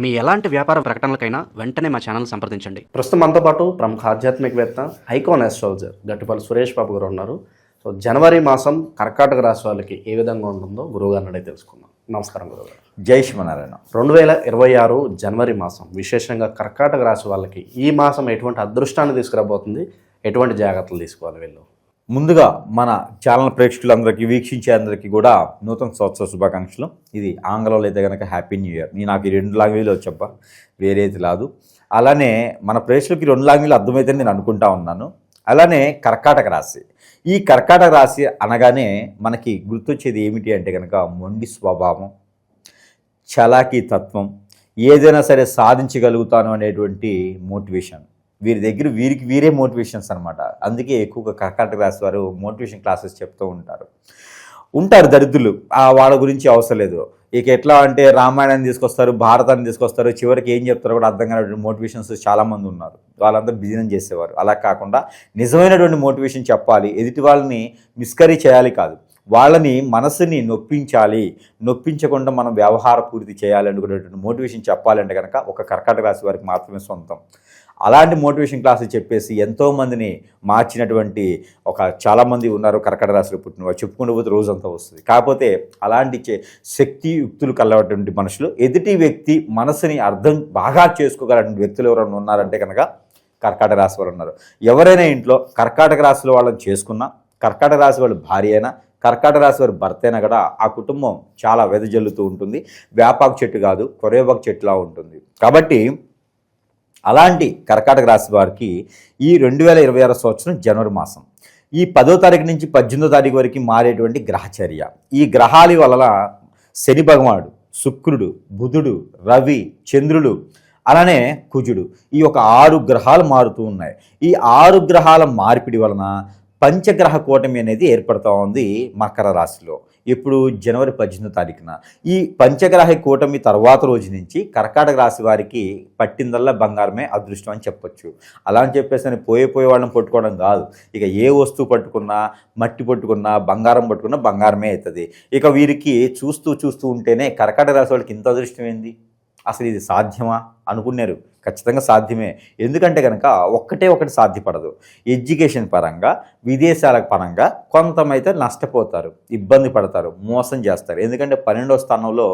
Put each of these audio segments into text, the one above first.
మీ ఎలాంటి వ్యాపార ప్రకటనలకైనా వెంటనే మా ఛానల్ సంప్రదించండి. ప్రస్తుతం మనతో పాటు ప్రముఖ ఆధ్యాత్మికవేత్త ఐకాన్ ఆస్ట్రాలజర్ గట్టిపల్లి సురేష్ బాబు గారు ఉన్నారు. సో జనవరి మాసం కర్కాటక రాశి వాళ్ళకి ఏ విధంగా ఉంటుందో గురువుగారిని అడిగి తెలుసుకుందాం. నమస్కారం గురువుగారు జై శ్రీమనారాయణ రెండు వేల ఇరవై ఆరు జనవరి మాసం విశేషంగా కర్కాటక రాశి వాళ్ళకి ఈ మాసం ఎటువంటి అదృష్టాన్ని తీసుకురాబోతుంది? ఎటువంటి జాగ్రత్తలు తీసుకోవాలి వీళ్ళు? ముందుగా మన ఛానల్ ప్రేక్షకులందరికీ వీక్షించే అందరికీ కూడా నూతన సంవత్సర శుభాకాంక్షలు. ఇది ఆంగ్లంలో అయితే కనుక హ్యాపీ న్యూ ఇయర్ నేను నాకు ఈ రెండు లాంగ్వేజ్లో చెప్ప వేరేది రాదు. అలానే మన ప్రేక్షకులకి రెండు లాంగ్వేజ్లు అర్థమైతే నేను అనుకుంటా ఉన్నాను. అలానే కర్కాటక రాశి. ఈ కర్కాటక రాశి అనగానే మనకి గుర్తొచ్చేది ఏమిటి అంటే కనుక మొండి స్వభావం చలాకీ తత్వం ఏదైనా సరే సాధించగలుగుతాను అనేటువంటి మోటివేషన్. వీరి దగ్గర వీరికి వీరే మోటివేషన్స్ అనమాట అందుకే ఎక్కువగా కర్కాటక రాశి వారు మోటివేషన్ క్లాసెస్ చెప్తూ ఉంటారు. ఉంటారు దరిద్రులు. ఆ వాళ్ళ గురించి అవసరం లేదు. ఇక ఎట్లా అంటే రామాయణాన్ని తీసుకొస్తారు భారతాన్ని తీసుకొస్తారు చివరికి ఏం చెప్తారో కూడా అర్థం కానటువంటి మోటివేషన్స్ చాలామంది ఉన్నారు. వాళ్ళంతా బిజినెస్ చేసేవారు. అలా కాకుండా నిజమైనటువంటి మోటివేషన్ చెప్పాలి. ఎదుటి వాళ్ళని మిస్కరీ చేయాలి కాదు. వాళ్ళని మనసుని నొప్పించాలి. నొప్పించకుండా మనం వ్యవహార పూర్తి చేయాలి అనుకునేటువంటి మోటివేషన్ చెప్పాలంటే కనుక ఒక కర్కాటక రాశి వారికి మాత్రమే సొంతం. అలాంటి మోటివేషన్ క్లాసులు చెప్పేసి ఎంతోమందిని మార్చినటువంటి ఒక చాలామంది ఉన్నారు కర్కట రాశిలో పుట్టిన వారు. చెప్పుకుంటూ పోతే రోజంతా వస్తుంది. కాకపోతే అలాంటి చే- శక్తి యుక్తులు కలవటువంటి మనుషులు ఎదుటి వ్యక్తి మనసుని అర్థం బాగా చేసుకోగలటువంటి వ్యక్తులు ఎవరైనా ఉన్నారంటే కనుక కర్కాటక రాశి వారు ఉన్నారు. ఎవరైనా ఇంట్లో కర్కాటక రాశిలో వాళ్ళని చేసుకున్నా కర్కాటక రాశి వాళ్ళు భార్య అయినా కర్కాటక రాశి వారి భర్త అయినా కూడా ఆ కుటుంబం చాలా వెదజల్లుతూ ఉంటుంది. వేపాకు చెట్టు కాదు కొరేవాకు చెట్టులా ఉంటుంది. కాబట్టి అలాంటి కర్కాటక రాశి వారికి ఈ రెండు వేల ఇరవై ఆరో సంవత్సరం జనవరి మాసం. ఈ పదో తారీఖు నుంచి పద్దెనిమిదో తారీఖు వరకు మారేటువంటి గ్రహచర్య. ఈ గ్రహాల వలన శని భగవానుడు శుక్రుడు బుధుడు రవి చంద్రుడు అలానే కుజుడు ఈ యొక్క ఆరు గ్రహాలు మారుతూ ఉన్నాయి. ఈ ఆరు గ్రహాల మార్పిడి వలన పంచగ్రహ కూటమి అనేది ఏర్పడుతూ ఉంది మకర రాశిలో. ఇప్పుడు జనవరి పద్దెనిమిదో తారీఖున. ఈ పంచగ్రహ కూటమి తర్వాత రోజు నుంచి కర్కాటక రాశి వారికి పట్టిందల్లా బంగారమే అదృష్టం అని చెప్పొచ్చు. అలా అని చెప్పేసి అని పోయే పోయే వాళ్ళని పట్టుకోవడం కాదు. ఇక ఏ వస్తువు పట్టుకున్నా మట్టి పట్టుకున్నా బంగారం పట్టుకున్నా బంగారమే అవుతుంది. ఇక వీరికి చూస్తూ చూస్తూ ఉంటేనే కర్కాటక రాశి వాళ్ళకి ఇంత అదృష్టం ఏంది? అసలు ఇది సాధ్యమా అనుకున్నారు. ఖచ్చితంగా సాధ్యమే. ఎందుకంటే కనుక ఒక్కటే ఒకటి సాధ్యపడదు. ఎడ్యుకేషన్ పరంగా విదేశాల పరంగా కొంతమైతే నష్టపోతారు ఇబ్బంది పడతారు మోసం చేస్తారు. ఎందుకంటే పన్నెండో స్థానంలో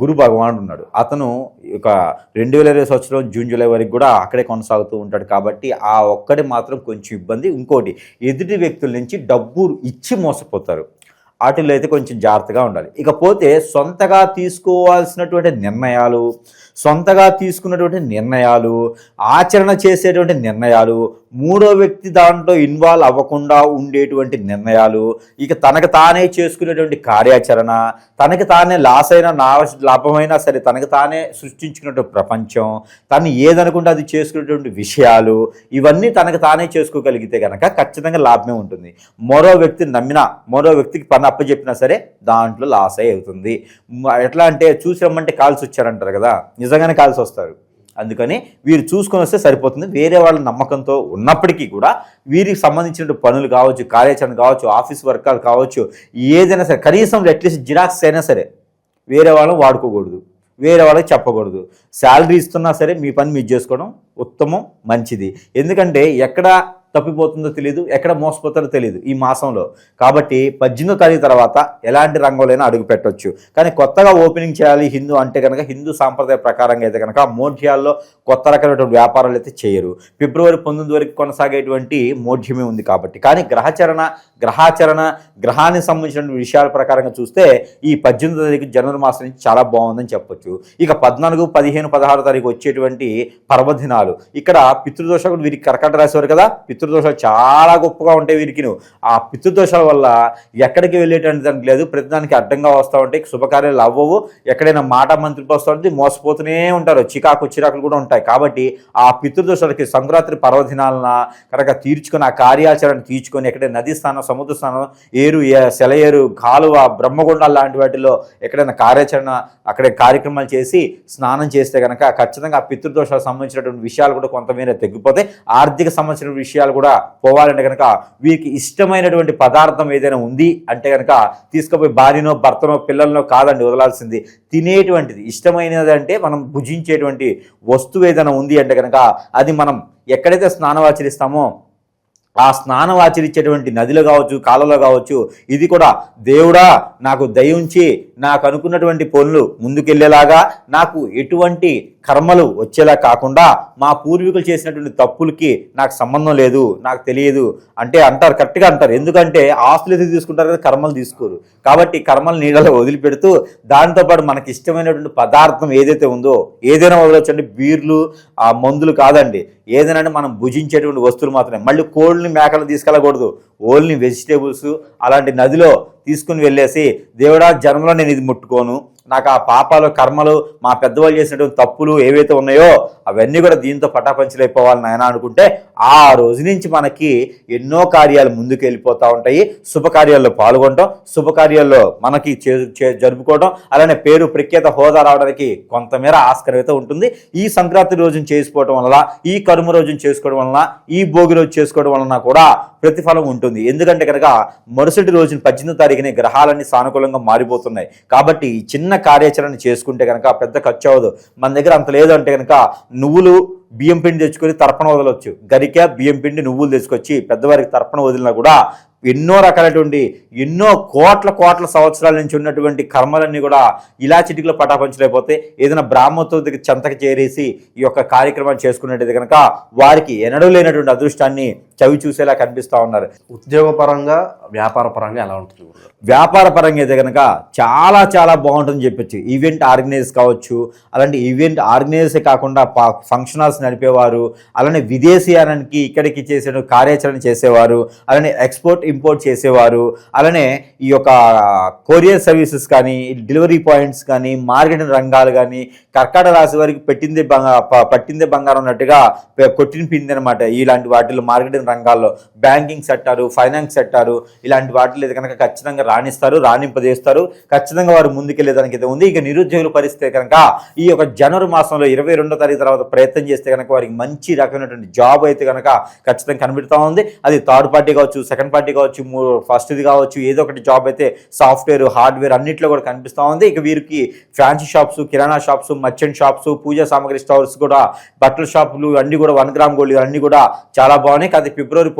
గురు భగవానుడు ఉన్నాడు. అతను ఒక రెండు వేల ఇరవై సంవత్సరం జూన్ జూలై వరకు కూడా అక్కడే కొనసాగుతూ ఉంటాడు కాబట్టి ఆ ఒక్కటి మాత్రం కొంచెం ఇబ్బంది. ఇంకోటి ఎదుటి వ్యక్తుల నుంచి డబ్బు ఇచ్చి మోసపోతారు. వాటిల్లో అయితే కొంచెం జాగ్రత్తగా ఉండాలి. ఇకపోతే సొంతగా తీసుకోవాల్సినటువంటి నిర్ణయాలు సొంతగా తీసుకున్నటువంటి నిర్ణయాలు ఆచరణ చేసేటువంటి నిర్ణయాలు మూడో వ్యక్తి దాంట్లో ఇన్వాల్వ్ అవ్వకుండా ఉండేటువంటి నిర్ణయాలు ఇక తనకు తానే చేసుకునేటువంటి కార్యాచరణ తనకి తానే లాస్ అయినా నా లాభమైనా సరే తనకు తానే సృష్టించుకున్నటువంటి ప్రపంచం తను ఏదనుకుంటే అది చేసుకునేటువంటి విషయాలు ఇవన్నీ తనకు తానే చేసుకోగలిగితే కనుక ఖచ్చితంగా లాభమే ఉంటుంది. మరో వ్యక్తిని నమ్మినా మరో వ్యక్తికి పని అప్పచెప్పినా సరే దాంట్లో లాస్ అయి అవుతుంది. ఎట్లా అంటే చూసి రమ్మంటే కాల్సి వచ్చారంటారు కదా నిజంగానే కాల్సి వస్తారు. అందుకని వీరు చూసుకొని వస్తే సరిపోతుంది. వేరే వాళ్ళ నమ్మకంతో ఉన్నప్పటికీ కూడా వీరికి సంబంధించిన పనులు కావచ్చు కార్యాచరణ కావచ్చు ఆఫీస్ వర్కాలు కావచ్చు ఏదైనా సరే కనీసం అట్లీస్ట్ జిరాక్స్ అయినా సరే వేరే వాళ్ళని వాడుకోకూడదు. వేరే వాళ్ళకి చెప్పకూడదు. శాలరీ ఇస్తున్నా సరే మీ పని మీరు చేసుకోవడం ఉత్తమం మంచిది. ఎందుకంటే ఎక్కడ తప్పిపోతుందో తెలియదు ఎక్కడ మోసపోతారో తెలియదు ఈ మాసంలో. కాబట్టి పద్దెనిమిదో తారీఖు తర్వాత ఎలాంటి రంగంలోనైనా అడుగు పెట్టవచ్చు కానీ కొత్తగా ఓపెనింగ్ చేయాలి హిందూ అంటే కనుక హిందూ సాంప్రదాయ ప్రకారంగా అయితే కనుక మోఢ్యాల్లో కొత్త రకమైనటువంటి వ్యాపారాలు అయితే చేయరు. ఫిబ్రవరి పంతొమ్మిది వరకు కొనసాగేటువంటి మోఢ్యమే ఉంది కాబట్టి. కానీ గ్రహచరణ గ్రహాచరణ గ్రహానికి సంబంధించిన విషయాల ప్రకారంగా చూస్తే ఈ పద్దెనిమిదో తారీఖు జనవరి మాసం నుంచి చాలా బాగుందని చెప్పొచ్చు. ఇక పద్నాలుగు పదిహేను పదహారు తారీఖు వచ్చేటువంటి పర్వదినాలు. ఇక్కడ పితృదోషకుడు కూడా వీరికి కర్కాట రాసేవారు కదా పితృదోషాలు చాలా గొప్పగా ఉంటాయి వీరికి ఆ పితృదోషాల వల్ల ఎక్కడికి వెళ్ళేటువంటి దానికి లేదు. ప్రతిదానికి అడ్డంగా వస్తూ ఉంటాయి. శుభకార్యాలు అవ్వవు. ఎక్కడైనా మాట మంత్రిపు వస్తూ ఉంటుంది మోసపోతూనే ఉంటారు. చికాకు చిరాకులు కూడా ఉంటాయి. కాబట్టి ఆ పితృదోషాలకి సంక్రాంతి పర్వదినాలన కనుక తీర్చుకొని ఆ కార్యాచరణ తీర్చుకొని ఎక్కడైనా నదీ స్థానం సముద్ర స్థానం ఏరు సెలయేరు కాలువ బ్రహ్మగుండాలు లాంటి వాటిలో ఎక్కడైనా కార్యాచరణ అక్కడే కార్యక్రమాలు చేసి స్నానం చేస్తే కనుక ఖచ్చితంగా ఆ పితృదోషాలకు సంబంధించినటువంటి విషయాలు కూడా కొంతమేర తగ్గిపోతాయి. ఆర్థిక సంబంధించిన విషయాలు దరిద్రాలు కూడా పోవాలంటే కనుక వీరికి ఇష్టమైనటువంటి పదార్థం ఏదైనా ఉంది అంటే కనుక తీసుకుపోయి భార్యనో భర్తనో పిల్లలనో కాదండి వదలాల్సింది. తినేటువంటిది ఇష్టమైనది అంటే మనం భుజించేటువంటి వస్తువు ఏదైనా ఉంది అంటే కనుక అది మనం ఎక్కడైతే స్నానం ఆచరిస్తామో ఆ స్నానం ఆచరించేటువంటి నదిలో కావచ్చు కాలంలో కావచ్చు ఇది కూడా దేవుడా నాకు దయ ఉంచి నాకు అనుకున్నటువంటి పనులు ముందుకెళ్ళేలాగా నాకు ఎటువంటి కర్మలు వచ్చేలా కాకుండా మా పూర్వీకులు చేసినటువంటి తప్పులకి నాకు సంబంధం లేదు నాకు తెలియదు అంటే అంటారు కరెక్ట్గా అంటారు. ఎందుకంటే ఆస్తులు ఎదురు తీసుకుంటారు కదా కర్మలు తీసుకోరు. కాబట్టి కర్మలు నీళ్ళలో వదిలిపెడుతూ దాంతోపాటు మనకి ఇష్టమైనటువంటి పదార్థం ఏదైతే ఉందో ఏదైనా వదలొచ్చండి బీర్లు ఆ మందులు కాదండి. ఏదైనా మనం భుజించేటువంటి వస్తువులు మాత్రమే. మళ్ళీ కోళ్ళని మేకలు తీసుకెళ్ళకూడదు. ఓన్లీ వెజిటేబుల్స్ అలాంటి నదిలో తీసుకుని వెళ్ళేసి దేవుడా జన్మలో నేను ఇది ముట్టుకోను. నాకు ఆ పాపాలు కర్మలు మా పెద్దవాళ్ళు చేసినటువంటి తప్పులు ఏవైతే ఉన్నాయో అవన్నీ కూడా దీంతో పటాపంచలైపోవాలి నాయన అనుకుంటే ఆ రోజు నుంచి మనకి ఎన్నో కార్యాలు ముందుకు వెళ్ళిపోతూ ఉంటాయి. శుభకార్యాల్లో పాల్గొనడం శుభకార్యాల్లో మనకి చే- జరుపుకోవడం అలానే పేరు ప్రఖ్యాత హోదా రావడానికి కొంతమేర ఆస్కారం అయితే ఉంటుంది. ఈ సంక్రాంతి రోజున చేసుకోవడం వల్ల ఈ కరుమ రోజున చేసుకోవడం వలన ఈ భోగి రోజు చేసుకోవడం వలన కూడా ప్రతిఫలం ఉంటుంది. ఎందుకంటే కనుక మరుసటి రోజున పద్దెనిమిది తారీఖునే గ్రహాలన్నీ సానుకూలంగా మారిపోతున్నాయి. కాబట్టి చిన్న కార్యాచరణ చేసుకుంటే కనుక పెద్ద ఖర్చు అవ్వదు. మన దగ్గర అంత లేదు అంటే కనుక నువ్వులు బియ్యం పిండి తెచ్చుకొని తర్పణ వదలొచ్చు. గరిక బియ్యం పిండి నువ్వులు తెచ్చుకొచ్చి పెద్దవారికి తర్పణ వదిలినా కూడా ఎన్నో రకాలటువంటి ఎన్నో కోట్ల కోట్ల సంవత్సరాల నుంచి ఉన్నటువంటి కర్మలన్నీ కూడా ఇలా చిటికలో పటాపంచలేకపోతే ఏదైనా దగ్గర చెంతకు చేరేసి ఈ యొక్క కార్యక్రమాన్ని చేసుకున్నట్టయితే కనుక వారికి ఎనడూ లేనటువంటి అదృష్టాన్ని చవి చూసేలా కనిపిస్తూ ఉన్నారు. ఉద్యోగపరంగా వ్యాపార పరంగా ఎలా ఉంటుంది? వ్యాపార పరంగా అయితే కనుక చాలా చాలా బాగుంటుందని చెప్పొచ్చు. ఈవెంట్ ఆర్గనైజ్ కావచ్చు అలాంటి ఈవెంట్ ఆర్గనైజే కాకుండా ఫంక్షన్ హాల్స్ నడిపేవారు అలానే విదేశీయానానికి ఇక్కడికి చేసే కార్యాచరణ చేసేవారు అలానే ఎక్స్పోర్ట్ ఇంపోర్ట్ చేసేవారు. అలానే ఈ యొక్క కొరియర్ సర్వీసెస్ కానీ డెలివరీ పాయింట్స్ కానీ మార్కెటింగ్ రంగాలు కానీ కర్కాటక రాశి వారికి పెట్టిందే పట్టిందే బంగారం అన్నట్టుగా కొట్టిన పిండి అనమాట ఇలాంటి వాటిలో మార్కెటింగ్ రంగాల్లో బ్యాంకింగ్ సెక్టారు ఫైనాన్స్ సెక్టారు ఇలాంటి వాటిలో అయితే కనుక ఖచ్చితంగా రాణిస్తారు రాణింపజేస్తారు. ఖచ్చితంగా వారు ముందుకెళ్ళేదానికి అయితే ఉంది. ఇక నిరుద్యోగుల పరిస్థితి కనుక ఈ యొక్క జనవరి మాసంలో ఇరవై రెండో తారీఖు తర్వాత ప్రయత్నం చేస్తే కనుక వారికి మంచి రకమైనటువంటి జాబ్ అయితే కనుక ఖచ్చితంగా కనిపెడతా ఉంది. అది థర్డ్ పార్టీ కావచ్చు సెకండ్ పార్టీ కావచ్చు మూడు ఫస్ట్ది కావచ్చు ఏదో ఒకటి జాబ్ అయితే సాఫ్ట్వేర్ హార్డ్వేర్ అన్నింటిలో కూడా కనిపిస్తూ ఉంది. ఇక వీరికి fancy shops kirana shops merchant shops puja సామాగ్రి స్టోర్స్ కూడా బట్టల షాపులు అన్ని కూడా వన్ గ్రామ్ గోల్డ్ అన్ని కూడా చాలా బాగున్నాయి. కానీ ఫిబ్రవరి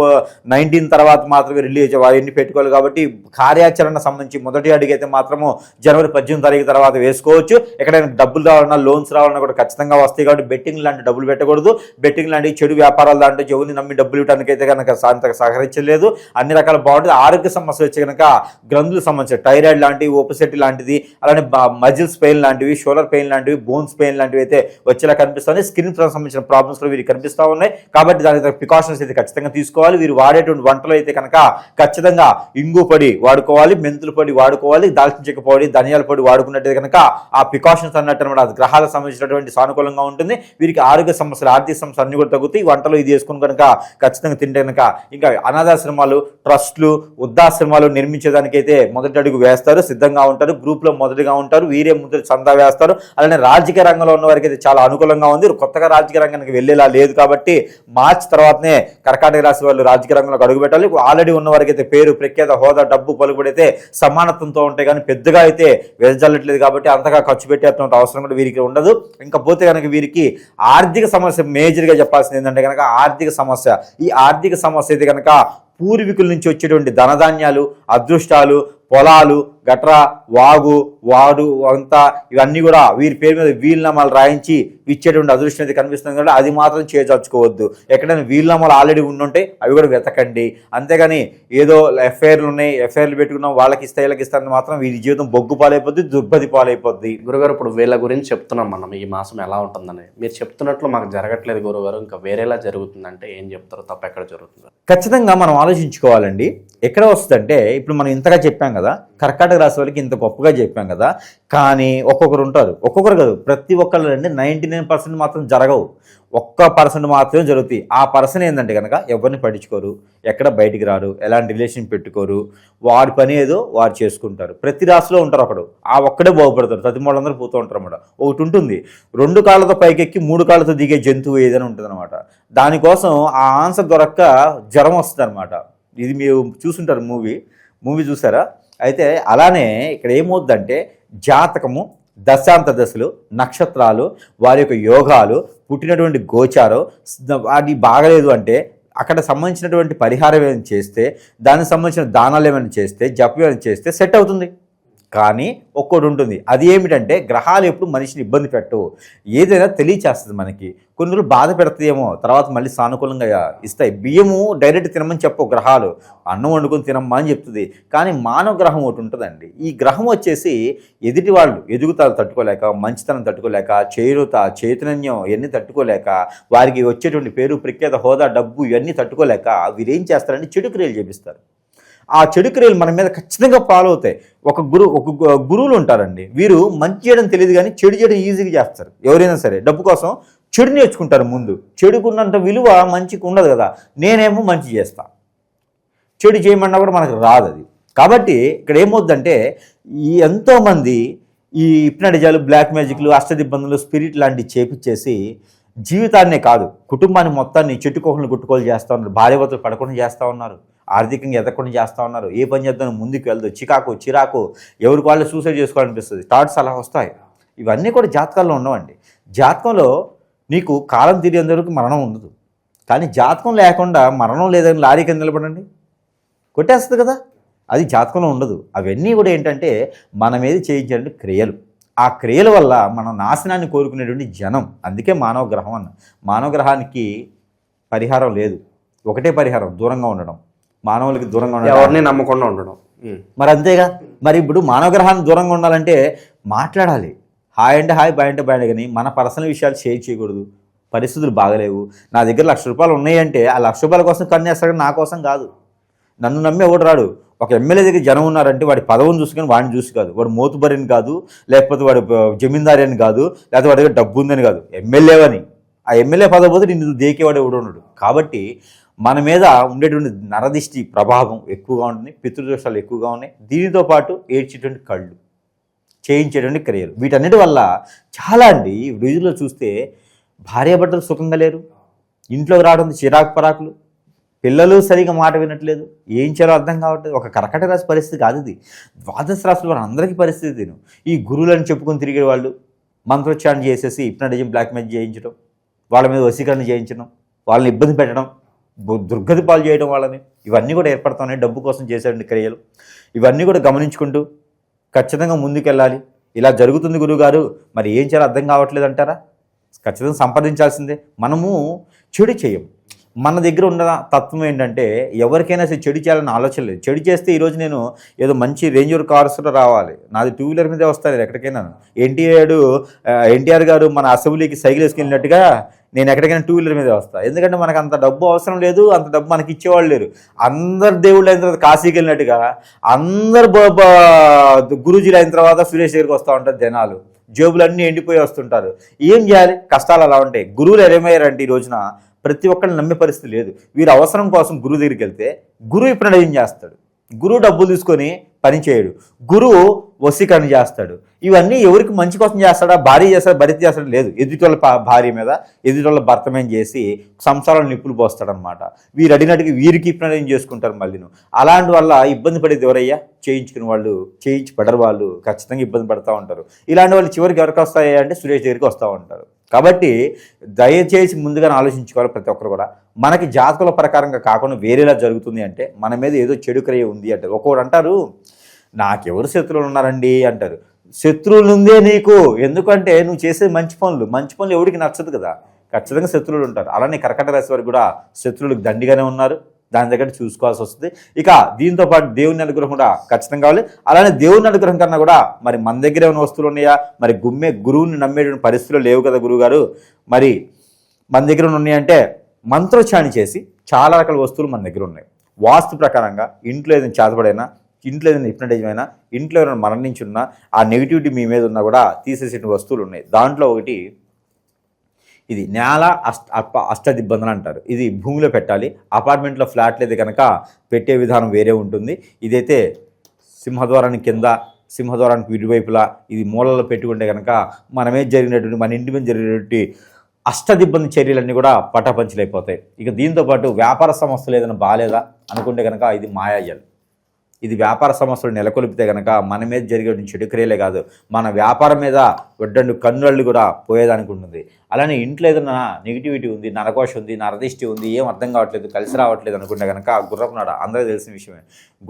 నైన్టీన్ తర్వాత మాత్రమే రిలీజ్ అవన్నీ పెట్టుకోవాలి కాబట్టి కార్యాచరణ సంబంధించి మొదటి అడుగు అయితే మాత్రము జనవరి పద్దెనిమిది తారీఖు తర్వాత వేసుకోవచ్చు. ఎక్కడైనా డబ్బులు రావాలన్నా లోన్స్ రావాలన్నా కూడా ఖచ్చితంగా వస్తాయి కాబట్టి బెట్టింగ్ లాంటి డబ్బులు పెట్టకూడదు. బెట్టింగ్ లాంటి చెడు వ్యాపారాలు లాంటి చెవుని నమ్మి డబ్బులు ఇవ్వడానికి అయితే కనుక అంతగా సహకరించలేదు. అన్ని రకాల బాగుంటుంది. ఆరోగ్య సమస్య వచ్చి కనుక గ్రంథులకు సంబంధించి థైరాయిడ్ లాంటివి ఓపసెట్ లాంటిది అలానే మజిల్స్ పెయిన్ లాంటివి షోలర్ పెయిన్ లాంటివి బోన్స్ పెయిన్ లాంటివి అయితే వచ్చేలా కనిపిస్తుంది స్కిన్ సంబంధించిన ప్రాబ్లమ్స్ వీరికి కనిపిస్తూ ఉన్నాయి. కాబట్టి దానికి ప్రికాషన్స్ అయితే ఖచ్చితంగా తీసుకోవాలి. వీరు వాడేటువంటి వంటలు అయితే కనుక ఖచ్చితంగా ఇంగు పొడి వాడుకోవాలి మెంతులు పొడి వాడుకోవాలి దాల్చిన చెక్క పొడి ధనియాల పొడి వాడుకున్నట్టయితే కనుక ఆ ప్రికాషన్స్ అన్నట్టు అనమాట గ్రహాలకు సంబంధించినటువంటి సానుకూలంగా ఉంటుంది. వీరికి ఆరోగ్య సమస్యలు ఆర్థిక సమస్యలు అన్ని కూడా తగ్గుతాయి. వంటలు ఇది వేసుకుని కనుక ఖచ్చితంగా తింటే కనుక ఇంకా అనాథాశ్రమాలు ట్రస్ట్ ట్రస్ట్లు వృద్ధాశ్రమాలు నిర్మించేదానికైతే మొదటి అడుగు వేస్తారు సిద్ధంగా ఉంటారు గ్రూప్లో మొదటిగా ఉంటారు వీరే ముందు చందా వేస్తారు. అలానే రాజకీయ రంగంలో ఉన్న వారికి అయితే చాలా అనుకూలంగా ఉంది. కొత్తగా రాజకీయ రంగానికి వెళ్ళేలా లేదు కాబట్టి మార్చ్ తర్వాతనే కర్కాటక రాశి వాళ్ళు రాజకీయ రంగంలోకి అడుగు పెట్టాలి. ఆల్రెడీ ఉన్న వారికి అయితే పేరు ప్రఖ్యాత హోదా డబ్బు పలుకుబడితే సమానత్వంతో ఉంటాయి. కానీ పెద్దగా అయితే వెదజల్లట్లేదు కాబట్టి అంతగా ఖర్చు పెట్టేటువంటి అవసరం కూడా వీరికి ఉండదు. ఇంకా పోతే కనుక వీరికి ఆర్థిక సమస్య మేజర్గా చెప్పాల్సింది ఏంటంటే కనుక ఆర్థిక సమస్య. ఈ ఆర్థిక సమస్య అయితే కనుక పూర్వీకుల నుంచి వచ్చేటువంటి ధనధాన్యాలు అదృష్టాలు పొలాలు గట్రా వాగు వాడు అంతా ఇవన్నీ కూడా వీరి పేరు మీద వీలునామాలు రాయించి ఇచ్చేటువంటి అదృష్టం అయితే కనిపిస్తుంది కాబట్టి అది మాత్రం చేజార్చుకోవద్దు. ఎక్కడైనా వీలునామాలు ఆల్రెడీ ఉండుంటే అవి కూడా వెతకండి. అంతేగాని ఏదో ఎఫ్ఐఆర్లు ఉన్నాయి ఎఫ్ఐఆర్లు పెట్టుకున్నాం వాళ్ళకి ఇస్తే వీళ్ళకి ఇస్తారని మాత్రం వీరి జీవితం బొగ్గు పాలైపోద్ది దుర్బది పాలైపోద్ది. గురుగారు ఇప్పుడు వీళ్ళ గురించి చెప్తున్నాం మనం. ఈ మాసం ఎలా ఉంటుందని. మీరు చెప్తున్నట్లు మాకు జరగట్లేదు గురుగారు. ఇంకా వేరేలా జరుగుతుందంటే ఏం చెప్తారు తప్ప ఎక్కడ జరుగుతుంది. ఖచ్చితంగా మనం ఆలోచించుకోవాలండి. ఎక్కడ వస్తుందంటే ఇప్పుడు మనం ఇంతగా చెప్పాం కదా కర్కాటక రాశి వాళ్ళకి ఇంత గొప్పగా చెప్పాం కదా కానీ ఒక్కొక్కరు ఉంటారు. ఒక్కొక్కరు కాదు ప్రతి ఒక్కళ్ళు అంటే నైంటీ నైన్ పర్సెంట్ మాత్రం జరగవు. ఒక్క పర్సెంట్ మాత్రమే జరుగుతాయి. ఆ పర్సన్ ఏంటంటే కనుక ఎవరిని పట్టించుకోరు ఎక్కడ బయటికి రారు ఎలాంటి రిలేషన్ పెట్టుకోరు వాడి పని ఏదో వారు చేసుకుంటారు. ప్రతి రాశిలో ఉంటారు ఒకడు. ఆ ఒక్కడే బాగుపడతారు ప్రతి మూడు పోతూ ఉంటారు అన్నమాట. ఒకటి ఉంటుంది. రెండు కాళ్ళతో పైకెక్కి మూడు కాళ్ళతో దిగే జంతువు ఏదైనా ఉంటుంది అనమాట దానికోసం ఆ ఆన్సర్ దొరక్క జ్వరం వస్తుంది అనమాట ఇది మీరు చూసుంటారు మూవీ. మూవీ చూసారా? అయితే అలానే ఇక్కడ ఏమవుద్దంటే జాతకము దశాంత దశలు నక్షత్రాలు వారి యొక్క యోగాలు పుట్టినటువంటి గోచారం వాటి బాగలేదు అంటే అక్కడ సంబంధించినటువంటి పరిహారం ఏమైనా చేస్తే దానికి సంబంధించిన దానాలు ఏమైనా చేస్తే జపం ఏమైనా చేస్తే సెట్ అవుతుంది. కానీ ఒక్కోటి ఉంటుంది అది ఏమిటంటే గ్రహాలు ఎప్పుడు మనిషిని ఇబ్బంది పెట్టవు ఏదైనా తెలియచేస్తుంది మనకి. కొన్ని రోజులు బాధ పెడతాయేమో తర్వాత మళ్ళీ సానుకూలంగా ఇస్తాయి. బియ్యము డైరెక్ట్ తినమని చెప్పు గ్రహాలు. అన్నం వండుకొని తినమ్మా అని చెప్తుంది. కానీ మానవ గ్రహం ఒకటి ఉంటుందండి. ఈ గ్రహం వచ్చేసి ఎదుటి వాళ్ళు ఎదుగుతారు తట్టుకోలేక మంచితనం తట్టుకోలేక చేరుత చైతన్యం ఇవన్నీ తట్టుకోలేక వారికి వచ్చేటువంటి పేరు ప్రఖ్యాత హోదా డబ్బు ఇవన్నీ తట్టుకోలేక వీరేం చేస్తారంటే చెడు క్రియలు చేపిస్తారు. ఆ చెడు క్రియలు మన మీద ఖచ్చితంగా ఫాలో అవుతాయి ఒక గురు ఒక గురువులు ఉంటారండి. వీరు మంచి చేయడం తెలియదు కానీ చెడు చేయడం ఈజీగా చేస్తారు. ఎవరైనా సరే డబ్బు కోసం చెడు నేర్చుకుంటారు ముందు. చెడుకున్నంత విలువ మంచికి ఉండదు కదా. నేనేమో మంచి చేస్తా. చెడు చేయమన్నా కూడా మనకు రాదు అది. కాబట్టి ఇక్కడ ఏమవుద్దంటే ఈ ఎంతోమంది ఈ ఇప్నడిజాలు బ్లాక్ మ్యాజిక్లు అష్టదిబ్బందులు స్పిరిట్ లాంటివి చేపించేసి జీవితాన్నే కాదు కుటుంబాన్ని మొత్తాన్ని చెట్టుకోహలను గుట్టుకోలు చేస్తూ ఉన్నారు. భార్యవతులు పడకుండా చేస్తూ ఉన్నారు. ఆర్థికంగా ఎదగకుండా చేస్తూ ఉన్నారు. ఏ పని చేద్దాం ముందుకు వెళ్దు. చికాకు చిరాకు ఎవరికి వాళ్ళు సూసైడ్ చేసుకోవాలనిపిస్తుంది. థాట్స్ అలా వస్తాయి. ఇవన్నీ కూడా జాతకాల్లో ఉండవండి. జాతకంలో నీకు కాలం తిరిగేంత వరకు మరణం ఉండదు. కానీ జాతకం లేకుండా మరణం లేదని లారీ కింద నిలబడండి. కొట్టేస్తుంది కదా. అది జాతకంలో ఉండదు. అవన్నీ కూడా ఏంటంటే మన మీద చేయించేటువంటి క్రియలు. ఆ క్రియల వల్ల మనం నాశనాన్ని కోరుకునేటువంటి జనం. అందుకే మానవ గ్రహం అన్న. మానవ గ్రహానికి పరిహారం లేదు. ఒకటే పరిహారం దూరంగా ఉండడం. మానవులకి దూరంగా ఉండడం ఎవరిని నమ్మకుండా ఉండడం. మరి అంతేగా? మరి ఇప్పుడు మానవ గ్రహానికి దూరంగా ఉండాలంటే మాట్లాడాలి. హాయ్ అంటే హాయ్ బాయ్ అంటే బాయ్ కానీ మన పర్సనల్ విషయాలు షేర్ చేయకూడదు. పరిస్థితులు బాగలేవు. నా దగ్గర లక్ష రూపాయలు ఉన్నాయంటే ఆ లక్ష రూపాయల కోసం కన్నేస్తాడు నా కోసం కాదు. నన్ను నమ్మి ఎవడు రాడు. ఒక ఎమ్మెల్యే దగ్గర జనం ఉన్నారంటే వాడి పదవిని చూసుకొని వాడిని చూసి కాదు. వాడు మోతుబరిని కాదు లేకపోతే వాడు జమీందారి అని కాదు లేకపోతే వాడి దగ్గర డబ్బు ఉందని కాదు. ఎమ్మెల్యేవని. ఆ ఎమ్మెల్యే పదవి పోతే నిన్ను దేకేవాడు ఎవడు ఉండడు. కాబట్టి మన మీద ఉండేటువంటి నరదిష్టి ప్రభావం ఎక్కువగా ఉంటుంది పితృదోషాలు ఎక్కువగా ఉన్నాయి. దీనితో పాటు ఏడ్చేటువంటి కళ్ళు చేయించేటువంటి క్రియలు. వీటన్నిటి వల్ల చాలా అండి రోజుల్లో చూస్తే భార్యాభర్తలు సుఖంగా లేరు ఇంట్లోకి రావడం చిరాకు పరాకులు పిల్లలు సరిగా మాట వినట్లేదు ఏం చేయాలో అర్థం కావట్లేదు. ఒక కర్కట రాశి పరిస్థితి కాదు ఇది. ద్వాదశ రాశుల మన అందరికీ పరిస్థితి ఈ గురువులని చెప్పుకొని తిరిగే వాళ్ళు మంత్రోచ్చారణ చేసేసి హిప్నటిజం బ్లాక్ మ్యాజిక్ చేయించడం వాళ్ళ మీద వశీకరణ చేయించడం వాళ్ళని ఇబ్బంది పెట్టడం దుర్గతి పాలు చేయడం వాళ్ళని. ఇవన్నీ కూడా ఏర్పడుతున్నాయి డబ్బు కోసం చేసేటువంటి క్రియలు. ఇవన్నీ కూడా గమనించుకుంటూ ఖచ్చితంగా ముందుకెళ్ళాలి. ఇలా జరుగుతుంది గురువుగారు. మరి ఏం చేయాలో అర్థం కావట్లేదు అంటారా? ఖచ్చితంగా సంపాదించాల్సిందే. మనము చెడు చేయం. మన దగ్గర ఉన్న తత్వం ఏంటంటే ఎవరికైనా సరే చెడు చేయాలని ఆలోచన లేదు. చెడు చేస్తే ఈరోజు నేను ఏదో మంచి రేంజర్ కార్స్లో రావాలి. నాది టూ వీలర్ మీదే వస్తాను ఎక్కడికైనా. ఎన్టీఆర్ ఎన్టీఆర్ గారు మన అసెంబ్లీకి సైకిల్ వేసుకెళ్ళినట్టుగా నేను ఎక్కడికైనా టూ వీలర్ మీదే వస్తాను ఎందుకంటే మనకు అంత డబ్బు అవసరం లేదు అంత డబ్బు మనకి ఇచ్చేవాళ్ళు లేరు. అందరు దేవుళ్ళు అయిన తర్వాత కాశీకి వెళ్ళినట్టుగా అందరు బ- గురూజీలు అయిన తర్వాత సురేష్ దగ్గరికి వస్తూ ఉంటారు జనాలు. జేబులన్నీ ఎండిపోయి వస్తుంటారు. ఏం చేయాలి? కష్టాలు అలా ఉంటాయి. గురువులు ఎరేమయ్యారంటే ఈ రోజున ప్రతి ఒక్కరిని నమ్మే పరిస్థితి లేదు. వీరు అవసరం కోసం గురువు దగ్గరికి వెళ్తే గురువు ఇప్పుడు ఏం చేస్తాడు? గురువు డబ్బులు తీసుకొని పని చేయడు. గురువు వశీకరణ చేస్తాడు. ఇవన్నీ ఎవరికి మంచి కోసం చేస్తాడా? భార్య చేస్తాడా? భర్త చేస్తాడు? లేదు. ఎదుటివాళ్ళ భార్య మీద ఎదుటివాళ్ళ భర్త మీద చేసి సంసారం నిప్పులు పోస్తాడనమాట వీరు అడిగినట్టుగా వీరికి ప్రణయం చేసుకుంటారు మళ్ళీను. అలాంటి వల్ల ఇబ్బంది పడేది ఎవరయ్యా? చేయించుకుని వాళ్ళు చేయించి పడరు వాళ్ళు. ఖచ్చితంగా ఇబ్బంది పడతా ఉంటారు. ఇలాంటి వాళ్ళు చివరికి ఎవరికి వస్తాయి అంటే సురేష్ దగ్గరికి వస్తూ ఉంటారు. కాబట్టి దయచేసి ముందుగానే ఆలోచించుకోవాలి ప్రతి ఒక్కరు కూడా. మనకి జాతకుల ప్రకారంగా కాకుండా వేరేలా జరుగుతుంది అంటే మన మీద ఏదో చెడు క్రియ ఉంది అంటారు. ఒక్కొక్కడు అంటారు నాకెవరు శత్రువులు ఉన్నారండి? అంటారు. శత్రువులు ఉందే నీకు. ఎందుకంటే నువ్వు చేసే మంచి పనులు. మంచి పనులు ఎవరికి నచ్చదు కదా. ఖచ్చితంగా శత్రువులు ఉంటారు. అలానే కర్కట రాశి వారు కూడా శత్రువులకు దండిగానే ఉన్నారు. దాని దగ్గర చూసుకోవాల్సి వస్తుంది. ఇక దీంతో పాటు దేవుని అనుగ్రహం కూడా ఖచ్చితంగా కావాలి. అలానే దేవుని అనుగ్రహం కన్నా కూడా మరి మన దగ్గర ఏమైనా వస్తువులు ఉన్నాయా? మరి గుమ్మే గురువుని నమ్మేటువంటి పరిస్థితులు లేవు కదా గురువుగారు. మరి మన దగ్గర ఉన్నాయంటే మంత్రోచ్చారణ చేసి చాలా రకాల వస్తువులు మన దగ్గర ఉన్నాయి. వాస్తు ప్రకారంగా ఇంట్లో ఏదైనా చేతబడైనా ఇంట్లో ఏదైనా హిప్నటైజం అయినా ఇంట్లో ఏదైనా మరణించున్నా ఆ నెగిటివిటీ మీ మీద ఉన్నా కూడా తీసేసిన వస్తువులు ఉన్నాయి. దాంట్లో ఒకటి ఇది నేల అష్ట అప్ప అష్టదిబ్బందులు అంటారు. ఇది భూమిలో పెట్టాలి. అపార్ట్మెంట్లో ఫ్లాట్లు అయితే కనుక పెట్టే విధానం వేరే ఉంటుంది. ఇదైతే సింహద్వారానికి కింద సింహద్వారానికి ఇరువైపులా ఇది మూలలో పెట్టుకుంటే కనుక మనమే జరిగినటువంటి మన ఇంటి మీద జరిగినటువంటి అష్టదిబ్బంది చర్యలన్నీ కూడా పటాపంచలైపోతాయి. ఇక దీంతో పాటు వ్యాపార సంస్థలు ఏదైనా బాగాలేదా అనుకుంటే కనుక ఇది మాయాజల్ ఇది వ్యాపార సమస్యలు నెలకొల్పితే కనుక మన మీద జరిగే చెడు క్రియలే కాదు. మన వ్యాపారం మీద వడ్డండు కన్నుళ్ళు కూడా పోయేదానికి ఉంటుంది. అలానే ఇంట్లో ఏదైనా నెగిటివిటీ ఉంది నరకోష ఉంది నరదిష్టి ఉంది ఏం అర్థం కావట్లేదు కలిసి రావట్లేదు అనుకుంటే కనుక గుర్రపునాడ అందరూ తెలిసిన విషయమే.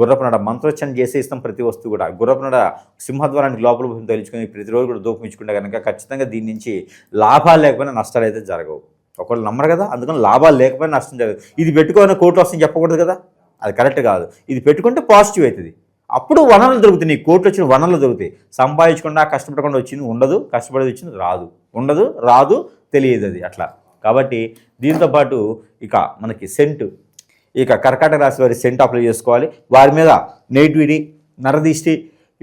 గుర్రపునాడ మంత్రోచ్చరణ చేసే ఇస్తాం ప్రతి వస్తువు కూడా. గుర్రపునాడ సింహద్వారానికి లోపల భూమి తొలుచుకొని ప్రతిరోజు కూడా దూపం కనుక ఖచ్చితంగా దీని నుంచి లాభాలు లేకపోయినా నష్టాలు అయితే జరగవు. ఒకళ్ళు నమ్మరు కదా అందుకని లాభాలు లేకపోయినా నష్టం జరగదు. ఇది పెట్టుకోవాలని కోట్లు వస్తుంది చెప్పకూడదు కదా? అది కరెక్ట్ కాదు. ఇది పెట్టుకుంటే పాజిటివ్ అవుతుంది. అప్పుడు వనరులు దొరుకుతాయి. నీ కోట్లు వచ్చిన వనరులు దొరుకుతాయి. సంపాదించకుండా కష్టపడకుండా వచ్చింది ఉండదు. కష్టపడేది వచ్చింది రాదు. ఉండదు రాదు తెలియదు అది అట్లా. కాబట్టి దీంతో పాటు ఇక మనకి సెంటు. ఇక కర్కాటక రాశి వారి సెంట్ అప్లై చేసుకోవాలి. వారి మీద నెగిటివిటీ నరదిష్టి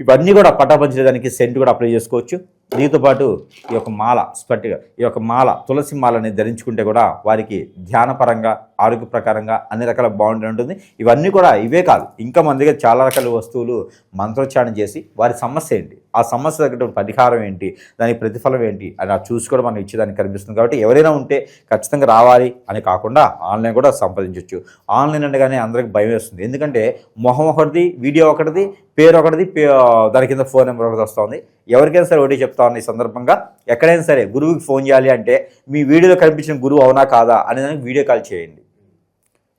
ఇవన్నీ కూడా పటాపంచడానికి సెంట్ కూడా అప్లై చేసుకోవచ్చు. దీంతో పాటు ఈ యొక్క మాల స్పట్టిగా ఈ యొక్క మాల తులసి మాలని ధరించుకుంటే కూడా వారికి ధ్యానపరంగా ఆరోగ్య ప్రకారంగా అన్ని రకాల బాగుండే ఉంటుంది. ఇవన్నీ కూడా ఇవే కాదు ఇంకా మన దగ్గర చాలా రకాల వస్తువులు మంత్రోచ్చారణ చేసి వారి సమస్య ఏంటి? ఆ సమస్య దగ్గర పరిహారం ఏంటి? దానికి ప్రతిఫలం ఏంటి? అని ఆ చూసుకోవడం మనం ఇచ్చేదానికి కనిపిస్తుంది కాబట్టి ఎవరైనా ఉంటే ఖచ్చితంగా రావాలి అని కాకుండా ఆన్లైన్ కూడా సంప్రదించవచ్చు ఆన్లైన్ అనగానే అందరికి భయం వేస్తుంది. ఎందుకంటే మొహం ఒకటిది వీడియో ఒకటిది పేరు ఒకటిది పే- దాని కింద ఫోన్ నెంబర్ ఒకటి వస్తుంది. ఎవరికైనా సరే ఒకటి చెప్తా ఉన్న ఈ సందర్భంగా. ఎక్కడైనా సరే గురువుకి ఫోన్ చేయాలి అంటే మీ వీడియోలో కనిపించిన గురువు అవునా కాదా అనేదానికి వీడియో కాల్ చేయండి.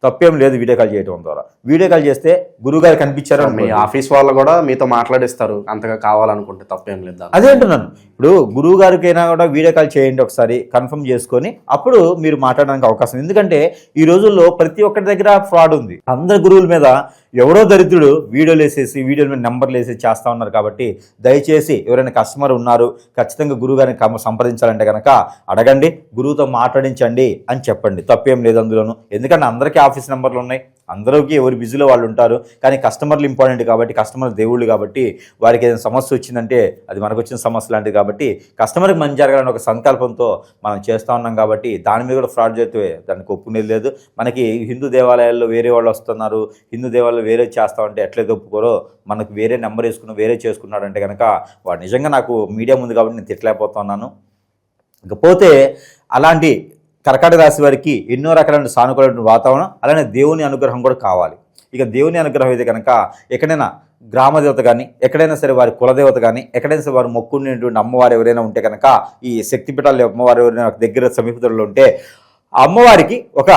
తప్పేం లేదు వీడియో కాల్ చేయడం ద్వారా వీడియో కాల్ చేస్తే గురువు గారు కనిపించారు మీ. ఆఫీస్ వాళ్ళు కూడా మీతో మాట్లాడిస్తారు అంతగా కావాలనుకుంటే తప్పేం లేదు. అదే అంటున్నాను ఇప్పుడు గురువు గారికైనా కూడా వీడియో కాల్ చేయండి ఒకసారి కన్ఫర్మ్ చేసుకొని అప్పుడు మీరు మాట్లాడడానికి అవకాశం. ఎందుకంటే ఈ రోజుల్లో ప్రతి ఒక్కరి దగ్గర ఫ్రాడ్ ఉంది. అందరి గురువుల మీద ఎవరో దరిద్రుడు వీడియోలు వేసేసి వీడియోల మీద నెంబర్లు వేసేసి చేస్తా ఉన్నారు కాబట్టి దయచేసి ఎవరైనా కస్టమర్ ఉన్నారు ఖచ్చితంగా గురువు గారిని సంప్రదించాలంటే కనుక అడగండి గురువుతో మాట్లాడించండి అని చెప్పండి. తప్పేం లేదు అందులోను. ఎందుకంటే అందరికీ ఆఫీస్ నెంబర్లు ఉన్నాయి. అందరికీ ఎవరి బిజీలో వాళ్ళు ఉంటారు కానీ కస్టమర్లు ఇంపార్టెంట్ కాబట్టి కస్టమర్ దేవుళ్ళు కాబట్టి వారికి ఏదైనా సమస్య వచ్చిందంటే అది మనకు వచ్చిన సమస్య లాంటిది కాబట్టి కస్టమర్కి మంచి జరగాలని ఒక సంకల్పంతో మనం చేస్తూ ఉన్నాం కాబట్టి దాని మీద కూడా ఫ్రాడ్ చేస్తే దానికి ఒప్పుకునేది లేదు. మనకి హిందూ దేవాలయాల్లో వేరే వాళ్ళు వస్తున్నారు హిందూ దేవాలయాలు వేరే చేస్తా ఉంటే ఎట్లయితే ఒప్పుకోరో మనకు వేరే నెంబర్ వేసుకుని వేరే చేసుకున్నాడంటే కనుక వాడు నిజంగా నాకు మీడియా ఉంది కాబట్టి నేను తిట్టలేకపోతున్నాను. ఇకపోతే అలాంటి కర్కాటక రాశి వారికి ఎన్నో రకాలైన సానుకూలమైన వాతావరణం అలానే దేవుని అనుగ్రహం కూడా కావాలి. ఇక దేవుని అనుగ్రహం అయితే కనుక ఎక్కడైనా గ్రామదేవత కానీ ఎక్కడైనా సరే వారి కులదేవత కానీ ఎక్కడైనా సరే వారు మొక్కునేటువంటి అమ్మవారు ఎవరైనా ఉంటే కనుక ఈ శక్తిపీఠాలు అమ్మవారు ఎవరైనా దగ్గర సమీపంలో ఉంటే ఆ అమ్మవారికి ఒక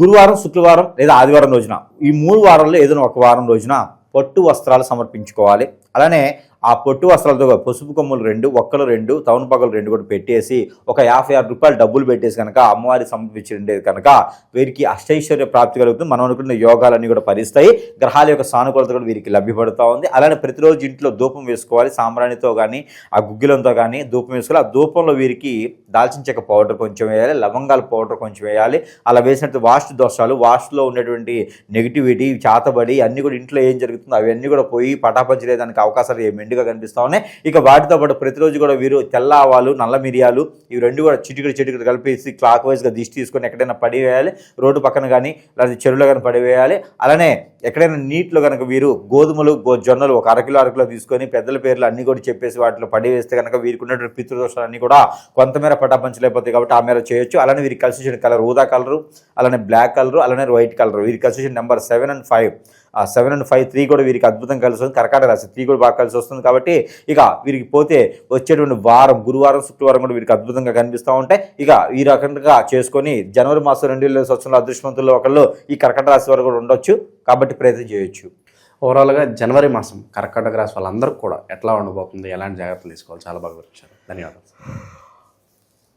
గురువారం శుక్రవారం లేదా ఆదివారం రోజున ఈ మూడు వారాల్లో ఏదైనా ఒక వారం రోజున పట్టు వస్త్రాలు సమర్పించుకోవాలి. అలానే ఆ పొట్టు వస్త్రాలతో పసుపు కొమ్ములు రెండు ఒక్కలు రెండు తవన పగలు రెండు కూడా పెట్టేసి ఒక యాభై ఆరు రూపాయలు డబ్బులు పెట్టేసి కనుక అమ్మవారి సమర్పించిండే కనుక వీరికి అష్టైశ్వర్య ప్రాప్తి కలుగుతుంది. మనం అనుకున్న యోగాలన్నీ కూడా పరిస్తాయి గ్రహాల యొక్క సానుకూలత కూడా వీరికి లభ్యపడుతూ ఉంది. అలానే ప్రతిరోజు ఇంట్లో ధూపం వేసుకోవాలి. సాంబ్రాణితో కానీ ఆ గుగ్గిలంతో కానీ ధూపం వేసుకోవాలి. ఆ ధూపంలో వీరికి దాల్చిన చెక్క పౌడర్ కొంచెం వేయాలి. లవంగాల పౌడర్ కొంచెం వేయాలి. అలా వేసినట్టు వాస్తు దోషాలు వాస్తులో ఉన్నటువంటి నెగిటివిటీ చాతబడి అన్నీ కూడా ఇంట్లో ఏం జరుగుతుందో అవన్నీ కూడా పోయి పటాపంచలేదానికి అవకాశాలు ఏ రెడ్గా కనిపిస్తూ ఉన్నాయి. ఇక వాటితో పాటు ప్రతిరోజు కూడా వీరు తెల్ల ఆవాలు నల్ల మిరియాలు ఇవి రెండు కూడా చిటికడు చిటికడు కలిపేసి క్లాక్ వైజ్గా దిష్టి తీసుకొని ఎక్కడైనా పడివేయాలి. రోడ్డు పక్కన కానీ లేదా చెరువులో కానీ పడివేయాలి. అలానే ఎక్కడైనా నీటిలో కనుక వీరు గోధుమలు గో జొన్నలు ఒక అరకిలో అరకిలో తీసుకొని పెద్దల పేర్లు అన్నీ కూడా చెప్పేసి వాటిలో పడివేస్తే కనుక వీరికి ఉన్నటువంటి పితృదోషాలన్నీ కూడా కొంతమేర పటాపంచలేకపోతాయి కాబట్టి ఆ మేర చేయొచ్చు. అలానే వీరికి కలిసి కలర్ ఊదా కలరు అలానే బ్లాక్ కలరు అలానే వైట్ కలర్. వీరికి కలిసి నెంబర్ సెవెన్ అండ్ ఫైవ్. ఆ సెవెన్ అండ్ ఫైవ్ త్రీ కూడా వీరికి అద్భుతం కలిసి వస్తుంది. కర్కాటక రాశి త్రీ కూడా బాగా కలిసి వస్తుంది కాబట్టి ఇక వీరికి పోతే వచ్చేటువంటి వారం గురువారం శుక్రవారం కూడా వీరికి అద్భుతంగా కనిపిస్తూ ఉంటాయి. ఇక ఈ రకంగా చేసుకొని జనవరి మాసం రెండు వేల సంవత్సరంలో అదృష్టవంతుల్లో ఒకళ్ళు ఈ కర్కాటక రాశి వారు కూడా ఉండొచ్చు. కాబట్టి ప్రయత్నం చేయొచ్చు. ఓవరాల్గా జనవరి మాసం కర్కాటక రాశి వాళ్ళందరికీ కూడా ఎట్లా ఉండబోతుంది ఎలాంటి జాగ్రత్తలు తీసుకోవాలి చాలా బాగా వివరించారు. ధన్యవాదాలు.